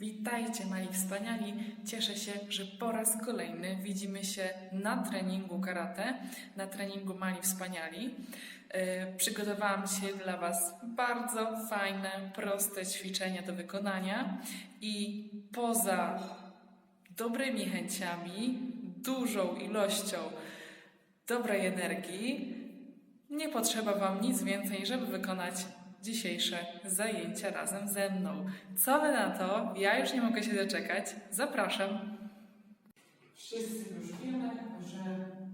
Witajcie, moi wspaniali. Cieszę się, że po raz kolejny widzimy się na treningu karate, na treningu Mali Wspaniali. E, Przygotowałam dzisiaj dla Was bardzo fajne, proste ćwiczenia do wykonania i poza dobrymi chęciami, dużą ilością dobrej energii, nie potrzeba Wam nic więcej, żeby wykonać dzisiejsze zajęcia razem ze mną. Co Wy na to? Ja już nie mogę się doczekać. Zapraszam. Wszyscy już wiemy, że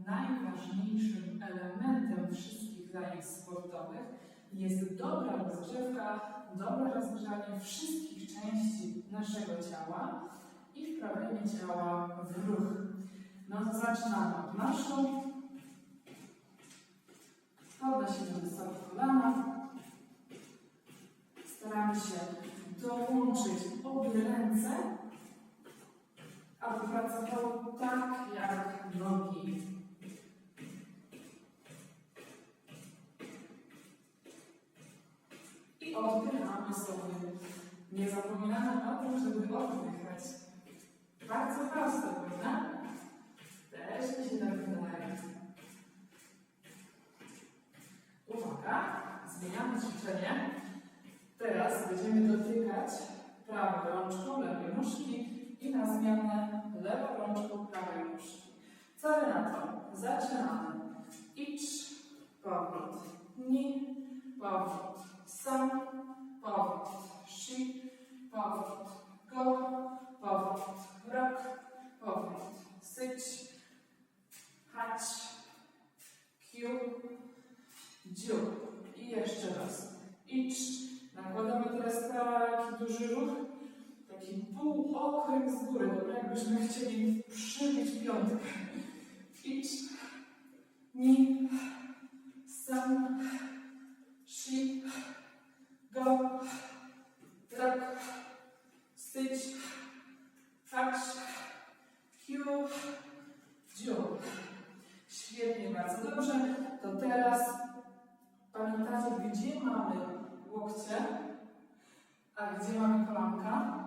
najważniejszym elementem wszystkich zajęć sportowych jest dobra rozgrzewka, dobre rozgrzanie wszystkich części naszego ciała i wprawienie ciała w ruch. No to zaczynamy od marszu. Aby pracowało tak jak nogi. I oddychamy sobie. Nie zapominamy o tym, żeby oddychać. Bardzo proste, prawda? Też mi się tak wydaje. Uwaga, zmieniamy ćwiczenie. Teraz będziemy dotykać prawą rączką lewej nóżki i na zmianę lewą rączką prawej nóżki. Co wy na to? Zaczynamy. Idź, powrót. Ni, powrót. Go, tak, styć, hacz, kiu, dziób. Świetnie, bardzo. Dobrze. To teraz pamiętacie, gdzie mamy łokcie, a gdzie mamy kolanka,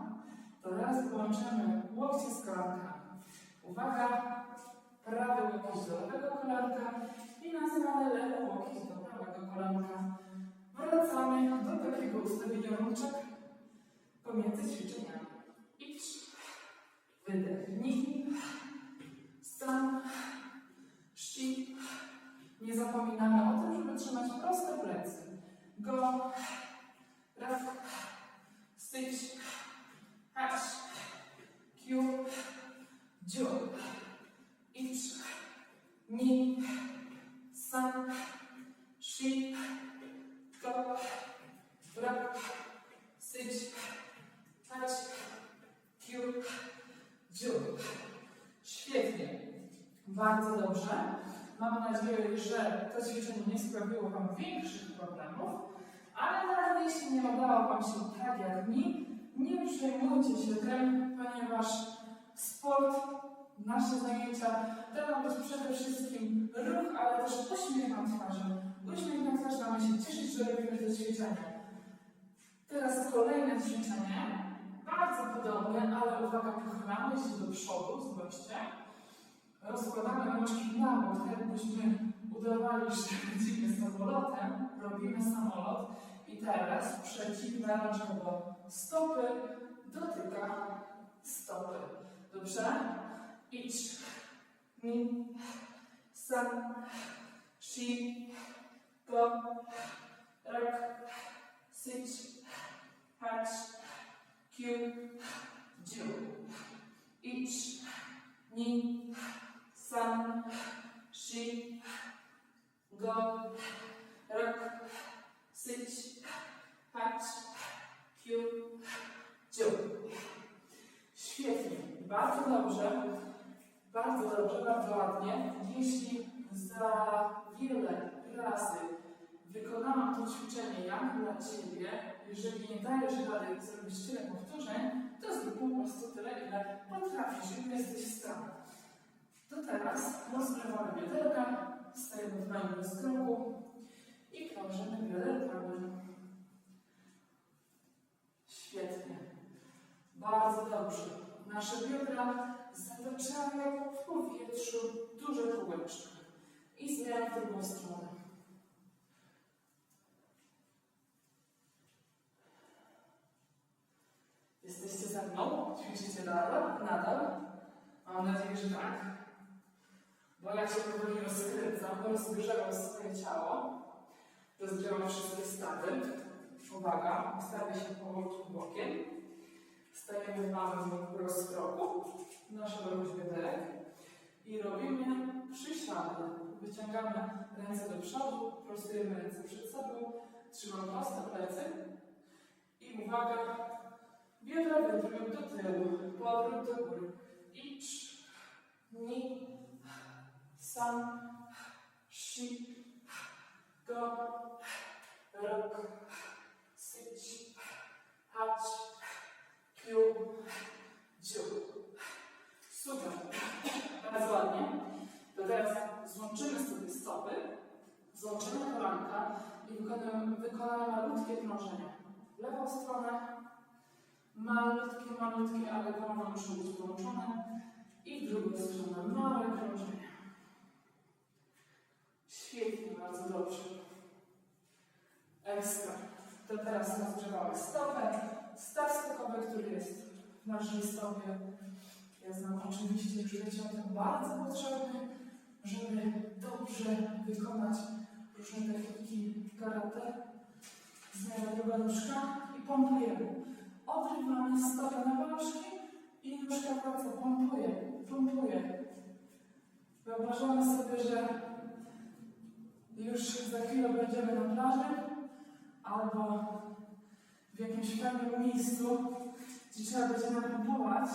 to teraz połączymy łokcie z kolankami. Uwaga, prawy łokieć do lewego kolanka i na zmianę lewy łokieć do prawego kolanka. Wracamy do takiego ustawienia rączek pomiędzy ćwiczeniami. Idź, wydechnij, stan, szci. Nie zapominamy o tym, żeby trzymać proste plecy. Go, raz, styć, hacz, kiu, dziób, idź, ni, san, shi, go, rak, styć, hacz, kiu, dziób. Świetnie. Bardzo dobrze. Mam nadzieję, że to ćwiczenie nie sprawiło Wam większych problemów, ale nawet jeśli nie udało Wam się tak jak mi, nie przejmujcie się tym, ponieważ sport, nasze zajęcia ma być przede wszystkim ruch, ale też uśmiech na twarzy. Na twarzy mamy się cieszyć, że robimy to ćwiczenie. Teraz kolejne ćwiczenie, bardzo podobne, ale uwaga, pochylamy się do przodu, zobaczcie. Rozkładamy rączki na bok, tak jakbyśmy udawali, że lecimy samolotem, robimy samolot i teraz przeciwna rączka do stopy dotyka stopy. Dobrze? Idź, ni, san, shi, go, rak, syć, hacz, kiu, dziu. Idź, ni, san, shi, go, rok, syć, hacz, kiu, dziób. Świetnie, bardzo dobrze, bardzo dobrze, bardzo ładnie. Jeśli za wiele razy wykonałam to ćwiczenie jak dla Ciebie, jeżeli nie dajesz rady zrobić tyle powtórzeń, to zrób po prostu tyle, ile potrafisz i jesteś w stanie. To teraz rozgrywamy bioderka, stajemy w nami bez kroku i krążymy bioderkami. Świetnie. Bardzo dobrze. Nasze biodra zataczają w powietrzu duże kółeczka. I zmiana w drugą stronę. Jesteście ze mną? Ćwiczycie nadal? Nadal? Mam nadzieję, że tak. Bo ja się powoli rozkręcam, rozgrzewam swoje ciało. Rozgrzewam wszystkie stawy. Uwaga, ustawię się powolutku bokiem. Stajemy w małym rozkroku. Noszę do bioderek. I robimy przysiady. Wyciągamy ręce do przodu, prostujemy ręce przed sobą. Trzymam proste plecy. I uwaga, biodra wędrują do tyłu, powrót do góry. Idź, ni, sam, shi, go, rok, syć, hać, kiu, dziu. Super, bardzo ładnie. To teraz złączymy sobie stopy, złączymy kolanka i wykonamy, wykonamy malutkie krążenia. W lewą stronę, malutkie, malutkie, ale kolana muszą być połączone. I w drugą stronę, małe krążenie. Świetnie, bardzo dobrze. Ekstra. To teraz rozgrzewamy stopę. Staw skokowy, który jest w naszej stopie. Ja znam oczywiście, o tym bardzo potrzebny, żeby dobrze wykonać różne techniki karate. Zmiana druga nóżka i pompujemy. Odrywamy stopę na paluszki i nóżka wraca. Pompuje, pompuje. Wyobrażamy sobie, że już za chwilę będziemy na plaży albo w jakimś fajnym miejscu, gdzie trzeba będzie napompować,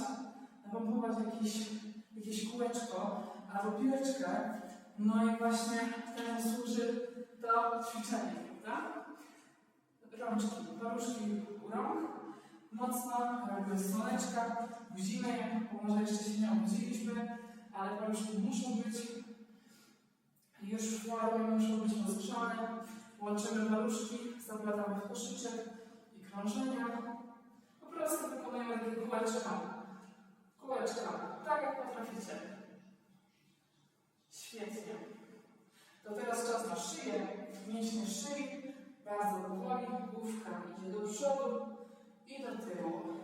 napompować jakieś, jakieś kółeczko albo piłeczkę. No i właśnie temu służy to ćwiczenie, prawda? Rączki, paluszki u rąk, mocno, jakby słoneczka, budzimy je, bo może jeszcze się nie obudziliśmy, ale paluszki muszą być już w formie, muszą być rozgrzane. Łączymy paluszki, zaplatamy w koszyczek i krążenia. Po prostu wykonujemy takie kółeczka. Kółeczka, tak jak potraficie. Świetnie. To teraz czas na szyję, mięśnie szyi. Bardzo powoli, główka idzie do przodu i do tyłu.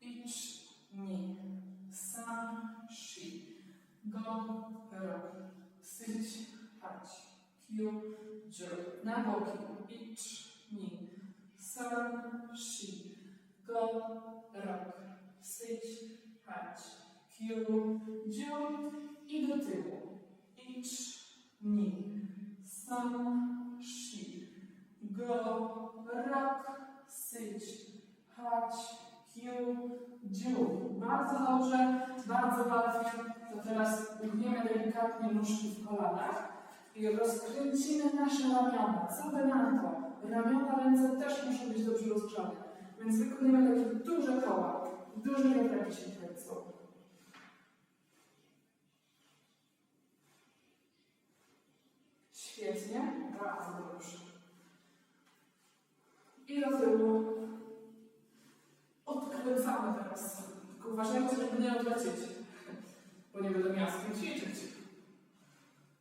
Idź, ni, sam, shi, go, ro, syć, hać, kiu, dziu. Na boki, idź, ni, sam, shi, go, rok, syć, hać, kiu, dziu i do tyłu. Idź, ni, sam, shi, go, syć, hać, kiu, dziu. Bardzo dobrze, bardzo łatwie. To teraz ugniemy delikatnie nóżki w kolanach i rozkręcimy nasze ramiona. Co by na to? Ramiona, ręce też muszą być dobrze rozgrzane. Więc wykonujemy takie duże koła. Duże wiatraki się. Świetnie, bardzo dobrze. I do. Odkręcamy teraz. Tylko uważajcie, żeby nie odlecieć, bo nie będę miała z ćwiczyć.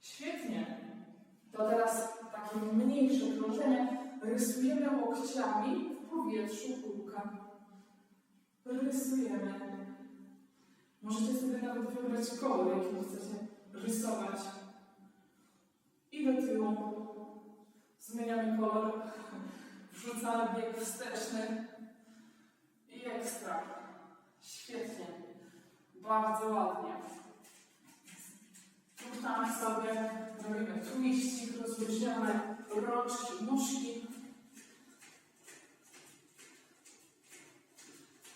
Świetnie. To teraz takie mniejsze krążenie. Rysujemy łokciami w powietrzu kółka. Rysujemy. Możecie sobie nawet wybrać kolor, jaki chcecie rysować. I do tyłu. Zmieniamy kolor. Wrzucamy bieg wsteczny. I ekstra. Świetnie. Bardzo ładnie. Ruszamy sobie, robimy twiścik, rozluźniamy rączki, nóżki.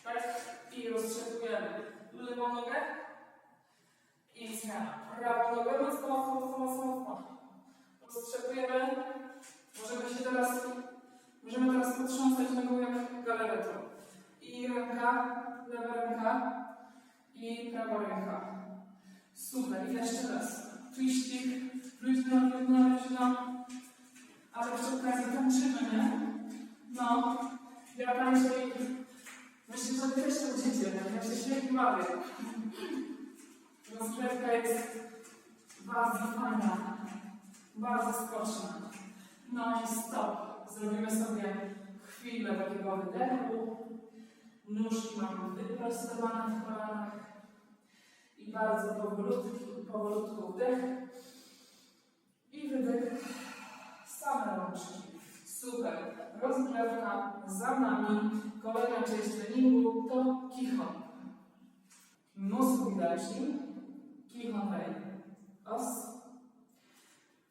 Tak. I rozstrzepujemy lewą nogę. I zmiana. Prawą nogę mocno, mocno, mocno, mocno. Możemy się teraz, możemy teraz potrząsać nogą jak galaretą. I ręka, lewa ręka i prawa ręka. Super, i jeszcze raz. Twiścik, luźno, luźno, luźno. Ale przy okazji tańczymy, nie? No, ja tańczę i Myślę, że wy też to będziecie, ja się świetnie bawię. Rozgrzewka jest bardzo fajna, bardzo skoczna. No i stop. Zrobimy sobie chwilę takiego wydechu. Nóżki mamy wyprostowane w kolanach. I bardzo powolutku, powolutku wdech. I wydech. Same rączki. Super. Rozgrzewka za nami. Kolejna część treningu to kichon. Mózg widoczny. Kichon. Os.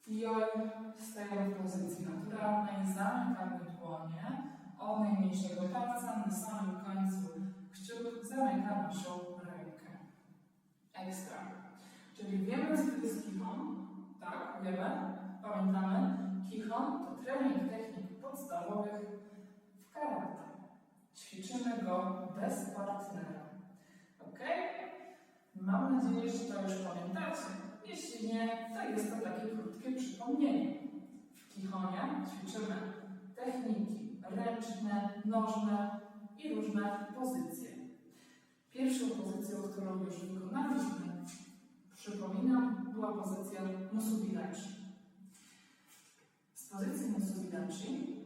I oj, stajemy w pozycji naturalnej. Zamykamy dłonie. Od najmniejszego palca na samym końcu kciuk zamyka naszą rękę. Ekstra. Czyli wiemy, co to jest kichon. Tak, wiemy. Pamiętamy. Kichon to trening technik podstawowych w karate. Ćwiczymy go bez partnera. Ok? Mam nadzieję, że to już pamiętacie. Jeśli nie, to jest to takie krótkie przypomnienie. Kichonie ćwiczymy techniki ręczne, nożne i różne pozycje. Pierwszą pozycją, którą już wykonaliśmy, przypominam, była pozycja Musubidachi. Z pozycji Musubidachi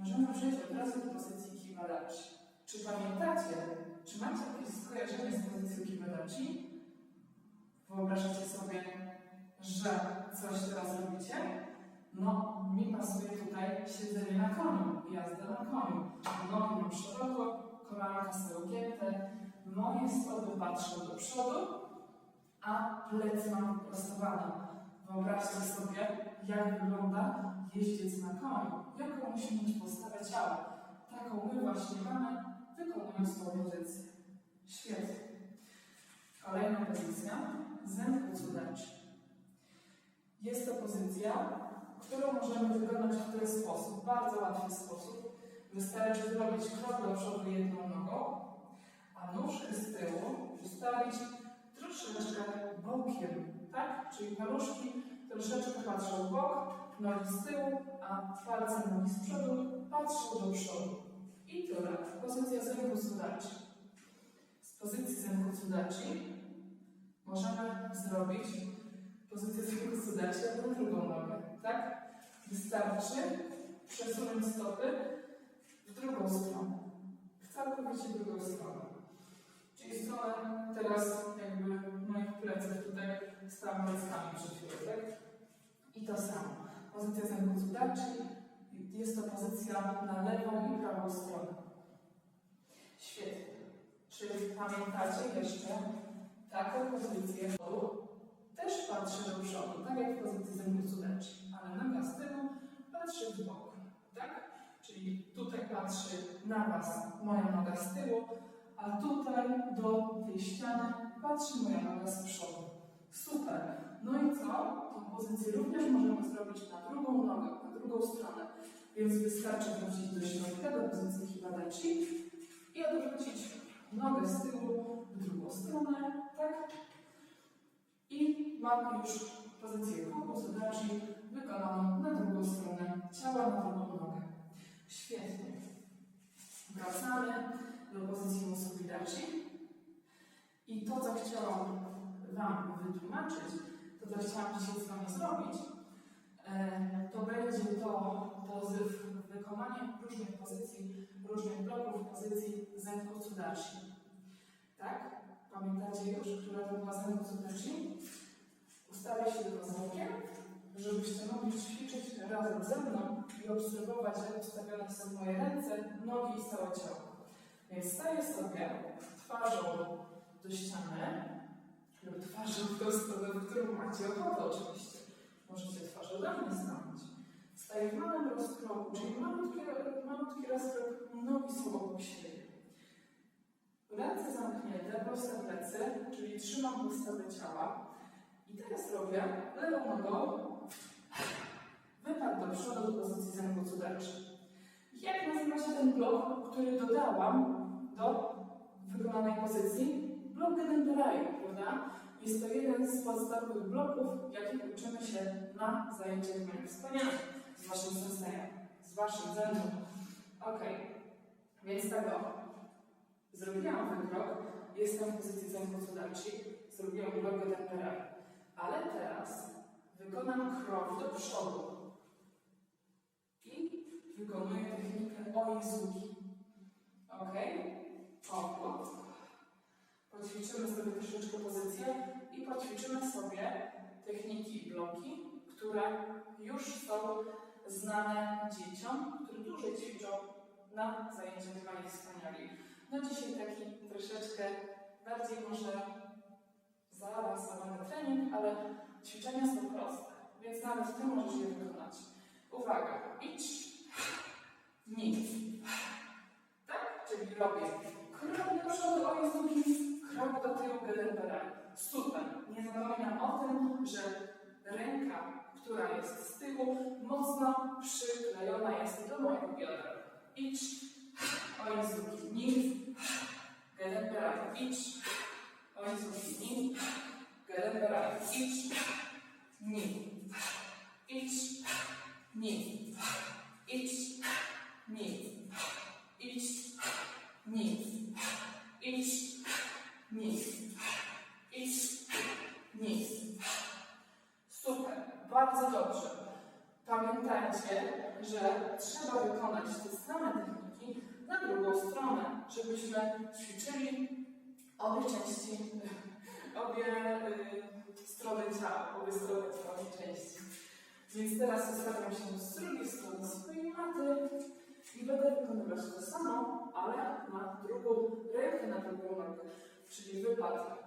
możemy przejść od razu do pozycji Kibadachi. Czy pamiętacie, czy macie jakieś skojarzenie z pozycją Kibadachi? Wyobrażacie sobie, że coś teraz robicie? No, mi pasuje tutaj siedzenie na koniu, jazda na koniu. Nogi mam szeroko, kolanka są ugięte, moje stopy patrzą do przodu, a plecy mam wyprostowane. Wyobraźcie sobie, jak wygląda jeździec na koniu. Jaką musi mieć postawę ciała. Taką my właśnie mamy, wykonując tą pozycję. Świetnie. Kolejna pozycja. Zęb cudaczy. Jest to pozycja, którą możemy wykonać w ten sposób, bardzo łatwy sposób. Wystarczy zrobić krok do przodu jedną nogą, a nóżkę z tyłu ustawić troszeczkę bokiem, tak? Czyli paluszki troszeczkę patrzą w bok, nogi z tyłu, a palce nogi z przodu patrzą do przodu. I tyle. Pozycja zębu cudaczy. Z pozycji zębu cudaczy możemy zrobić pozycję zębu cudaczy na drugą nogę, tak? Wystarczy przesunąć stopy w drugą stronę. W całkowicie drugą stronę. Czyli stronę teraz jakby moich pleców tutaj stałam plecami przed chwilą, tak? I to samo. Pozycja zębu cudaczy jest to pozycja na lewą i prawą stronę. Świetnie. Czy pamiętacie jeszcze taką pozycję? Też patrzy do przodu, tak jak w pozycji zębu cudaczy, ale noga z tyłu patrzy w bok, tak? Czyli tutaj patrzy na Was moja noga z tyłu, a tutaj do tej ściany patrzy moja noga z przodu. Super. No i co? Tą pozycję również możemy zrobić na drugą nogę, na drugą stronę. Więc wystarczy wrócić do środka, do pozycji Hibadachi i odwrócić nogę z tyłu w drugą stronę, tak? I mamy już pozycję Kokosudachi wykonaną na drugą stronę ciała, na drugą nogę. Świetnie. Wracamy do pozycji Musubidachi. I to, co chciałam Wam wytłumaczyć, to, co chciałam dzisiaj z Wami zrobić, e, to będzie to pozyw, wykonanie różnych pozycji, różnych bloków pozycji Zenko Tsudachi. Tak? Pamiętacie już, która to była Tsudachi? Ustawię się kozłowiem, żebyście mogli ćwiczyć razem ze mną i obserwować, jak ustawione są moje ręce, nogi i całe ciało. Więc staję sobie twarzą do ściany lub twarzą w tą stronę, w którą macie ochotę oczywiście. Możecie twarzą do mnie stanąć. Staję w małym rozkroku, czyli malutki, malutki rozkrok, nogi są obok siebie. Ręce zamknięte, proste plecy, czyli trzymam podstawę ciała. I teraz robię lewą nogą wypad do przodu do pozycji zębu cudaczy. Jak nazywa się ten blok, który dodałam do wykonanej pozycji? Blok Gedenderaju, prawda? Jest to jeden z podstawowych bloków, jakich uczymy się na zajęciach moich wspaniałych z waszym sensejem, z waszym zębem. Ok, więc tego. Zrobiłam wykrok, jestem w pozycji zębocudaczy, zrobiłam ulogę temperalną. Ale teraz wykonam krok do przodu i wykonuję technikę oizuki. Ok? Obrót. Poćwiczymy sobie troszeczkę pozycję i poćwiczymy sobie techniki i bloki, które już są znane dzieciom, które dłużej ćwiczą na zajęciach Wspaniali. No dzisiaj taki troszeczkę bardziej może zaawansowany trening, ale ćwiczenia są proste, więc nawet Ty możesz je wykonać. Uwaga, idź, nic. Tak? Czyli robię krok do przodu o Jezuki, krok do tyłu Gedenbera. Super. Nie zapominam o tym, że ręka, która jest z tyłu, mocno przyklejona jest do mojego biodra. Idź, o Jezuki, nic. Gedenbera, idź. O Jezuki, nic. Gedenbera, idź. Nic. Idź. Nic. Idź. Nic. Idź. Nic. Idź. Nic. Idź. Nic. Super. Bardzo dobrze. Pamiętajcie, że trzeba wykonać te same techniki na drugą stronę, żebyśmy ćwiczyli obie części, obie y, strony ciała, obie strony ciała i części. Więc teraz ustawiam się z drugiej strony swojej maty i będę wykonywać to samo, ale na drugą rękę, na drugą nogę. Czyli wypad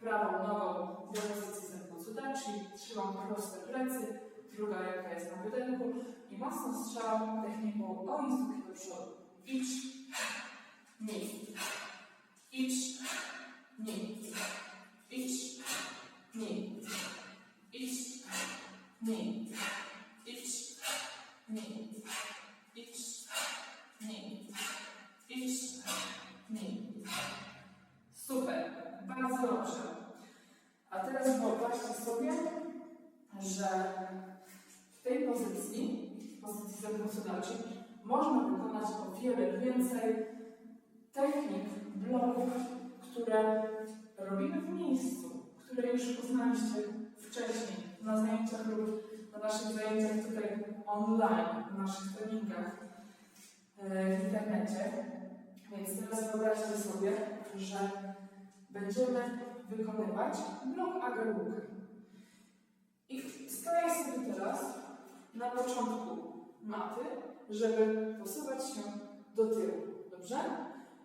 prawą nogą do pozycji zębocudaczy, trzymam proste plecy, druga ręka jest na wydechu i mocno strzelam techniką oizuki do przodu. Idź, nic. Idź, nic. Idź, nic. Idź, nic. Idź, nic. Idź, nic. Idź, nic. Super, bardzo dobrze. A teraz wyobraźcie sobie, że w tej pozycji, w pozycji zębocudaczy, można wykonać o wiele więcej technik, bloków, które robimy w miejscu, które już poznaliście wcześniej na zajęciach lub na naszych zajęciach tutaj online, na naszych treningach e, w internecie. Więc teraz wyobraźcie sobie, że będziemy wykonywać blok agerukę. I stoję sobie teraz na początku maty, żeby posuwać się do tyłu. Dobrze?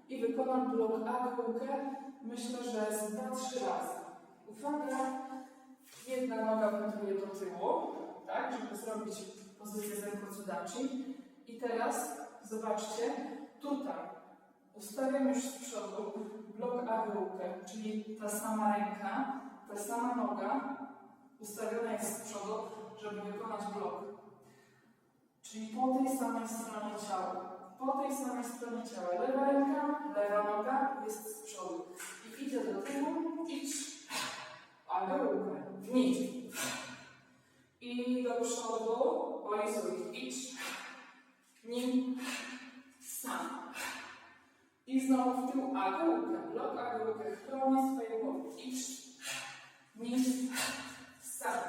I wykonam blok agerukę, myślę, że z 2-3 razy. Uwaga, jedna noga wędruje do tyłu, tak, żeby zrobić pozycję zębocudaczy. I teraz zobaczcie, tutaj Ustawiam już z przodu blok agerukę, czyli ta sama ręka, ta sama noga ustawiona jest z przodu, żeby wykonać blok. Czyli po tej samej stronie ciała. Po tej samej stronie ciała. Lewa ręka, lewa noga jest z przodu. I idę do tyłu, idź, agerukę, nic. I do przodu, ojzuj, idź, nim, sam. I znowu w tył agełkę, blok agełkę, chroni swoje głowy. Idź, nim, sam.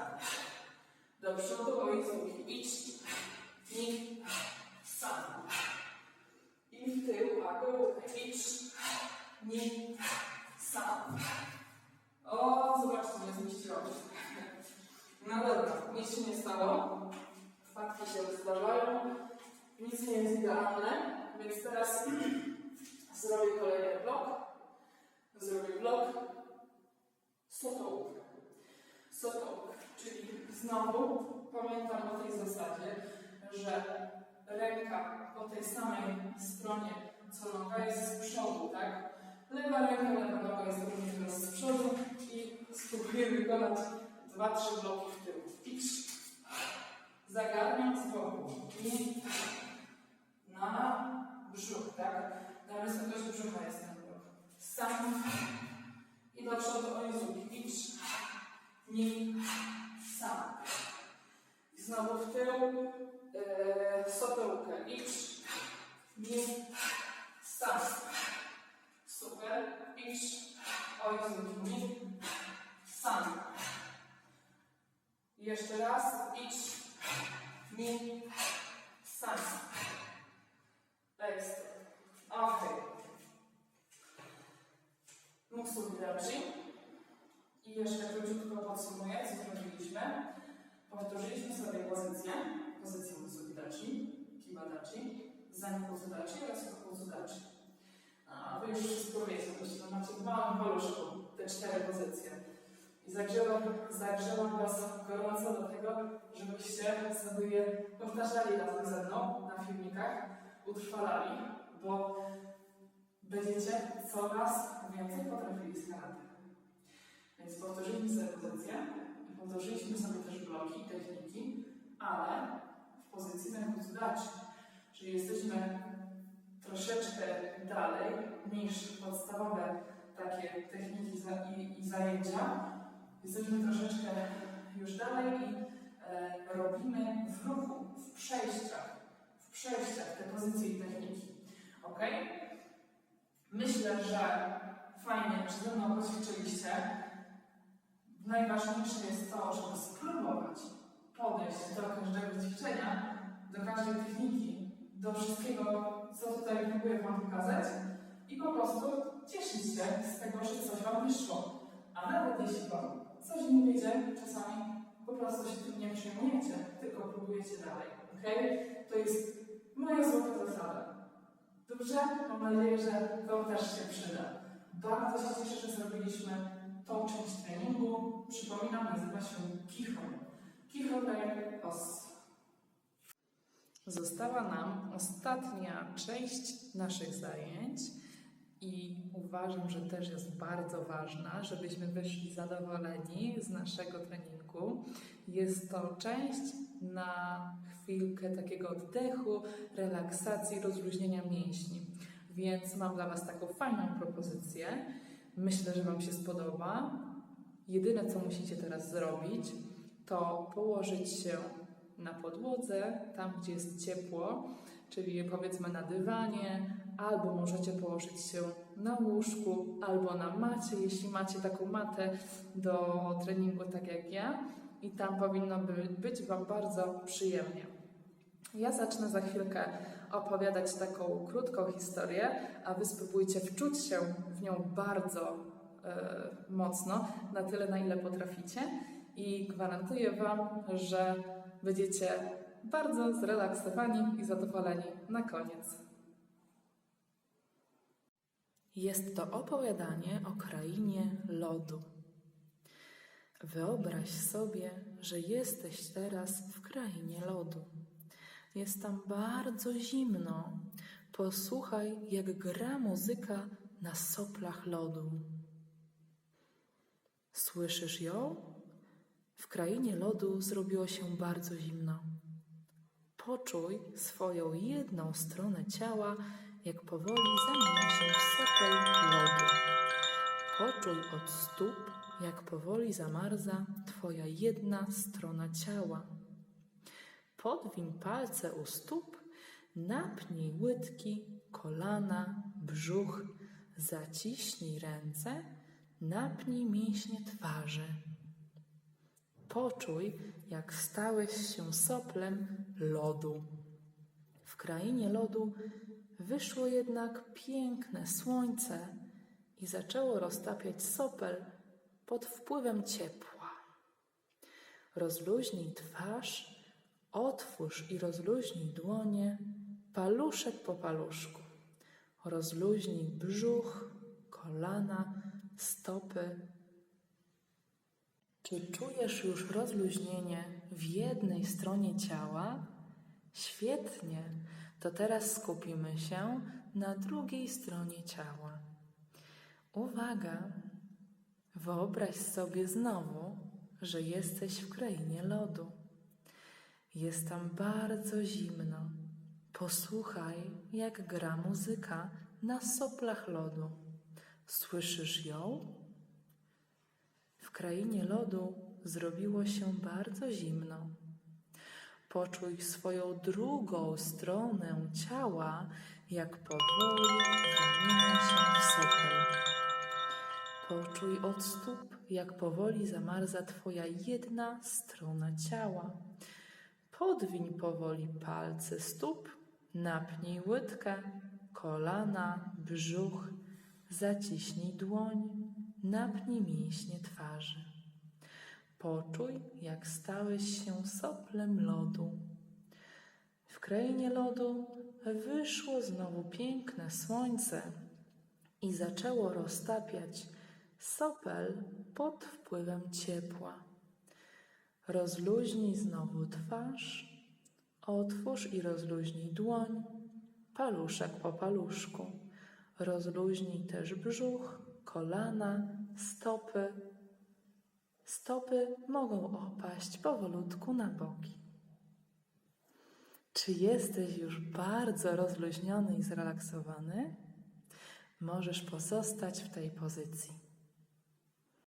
Do przodu ojcuki, idź, nim, sam. I w tył agełkę, idź, nim, sam. O, zobaczcie, nie zmieściłam się. No dobra, nic się nie stało. Wpadki się zdarzają. Nic nie jest idealne, więc teraz Zrobię kolejny blok. Zrobię blok. Sotołk. Sotołk, czyli znowu pamiętam o tej zasadzie, że ręka po tej samej stronie co noga jest z przodu, tak? Lewa ręka, lewa noga jest również teraz z przodu i spróbuję wykonać dwa, trzy bloki w tył. Idź. Zagarniam z boku i na brzuch, tak? Na wysokość brzucha jest ten blok. Sam i do przodu o Jezuki. Idź. Nim. Sam. I znowu w tył. Yy, sopełkę. Idź. Nim. Sam. Super. Idź. Oj, mi. Sam. Jeszcze raz. Idź. Mi. Sam. Ekstra. Okej. Musł widoczny. I jeszcze króciutko podsumuję, co zrobiliśmy. Powtórzyliśmy Kibadachi, Zanku Sudachi oraz Koku Sudachi. A wy już wszystko wiecie, że macie w małym te cztery pozycje. I zagrzewam, zagrzewam Was gorąco do tego, żebyście sobie je powtarzali razem ze mną na filmikach, utrwalali, bo będziecie coraz więcej potrafili z karate. Więc powtórzyliśmy sobie pozycję, powtórzyliśmy sobie też bloki, techniki, ale w pozycji zębucudaczy. Czyli jesteśmy troszeczkę dalej niż podstawowe takie techniki i, i zajęcia. Jesteśmy troszeczkę już dalej i e, robimy w ruchu, w przejściach, w przejściach te pozycje i techniki. Ok? Myślę, że fajnie, że ze mną poćwiczyliście. Najważniejsze jest to, żeby spróbować podejść do każdego ćwiczenia, do każdej techniki, do wszystkiego, co tutaj próbuję Wam pokazać i po prostu cieszyć się z tego, że coś Wam wyszło. A nawet jeśli Wam coś nie wyjdzie, czasami po prostu się tym nie przejmujecie, tylko próbujecie dalej. ok? To jest moja złota zasada. Dobrze? Mam nadzieję, że Wam też się przyda. Bardzo się cieszę, że zrobiliśmy tą część treningu. Przypominam, nazywa się Kichon. Kichon daje os. Została nam ostatnia część naszych zajęć i uważam, że też jest bardzo ważna, żebyśmy wyszli zadowoleni z naszego treningu. Jest to część na chwilkę takiego oddechu, relaksacji, rozluźnienia mięśni. Więc mam dla Was taką fajną propozycję. Myślę, że Wam się spodoba. Jedyne, co musicie teraz zrobić, to położyć się na podłodze, tam gdzie jest ciepło, czyli powiedzmy na dywanie, albo możecie położyć się na łóżku, albo na macie, jeśli macie taką matę do treningu, tak jak ja, i tam powinno by być Wam bardzo przyjemnie. Ja zacznę za chwilkę opowiadać taką krótką historię, a Wy spróbujcie wczuć się w nią bardzo e, mocno, na tyle, na ile potraficie i gwarantuję Wam, że będziecie bardzo zrelaksowani i zadowoleni na koniec. Jest to opowiadanie o krainie lodu. Wyobraź sobie, że jesteś teraz w krainie lodu. Jest tam bardzo zimno. Posłuchaj, jak gra muzyka na soplach lodu. Słyszysz ją? W krainie lodu zrobiło się bardzo zimno. Poczuj swoją jedną stronę ciała, jak powoli zamienia się w sopel lodu. Poczuj od stóp, jak powoli zamarza Twoja jedna strona ciała. Podwiń palce u stóp, napnij łydki, kolana, brzuch, zaciśnij ręce, napnij mięśnie twarzy. Poczuj, jak stałeś się soplem lodu. W krainie lodu wyszło jednak piękne słońce i zaczęło roztapiać sopel pod wpływem ciepła. Rozluźnij twarz, otwórz i rozluźnij dłonie, paluszek po paluszku. Rozluźnij brzuch, kolana, stopy. Czy czujesz już rozluźnienie w jednej stronie ciała? Świetnie. To teraz skupimy się na drugiej stronie ciała. Uwaga! Wyobraź sobie znowu, że jesteś w krainie lodu. Jest tam bardzo zimno. Posłuchaj, jak gra muzyka na soplach lodu. Słyszysz ją? Krainie lodu zrobiło się bardzo zimno. Poczuj swoją drugą stronę ciała, jak powoli zamienia się w sopel. Poczuj od stóp, jak powoli zamarza Twoja jedna strona ciała. Podwiń powoli palce stóp, napnij łydkę, kolana, brzuch, zaciśnij dłoń, napnij mięśnie twarzy. Poczuj, jak stałeś się soplem lodu. W krainie lodu wyszło znowu piękne słońce i zaczęło roztapiać sopel pod wpływem ciepła. Rozluźnij znowu twarz, otwórz i rozluźnij dłoń, paluszek po paluszku. Rozluźnij też brzuch, kolana, stopy. Stopy mogą opaść powolutku na boki. Czy jesteś już bardzo rozluźniony i zrelaksowany? Możesz pozostać w tej pozycji.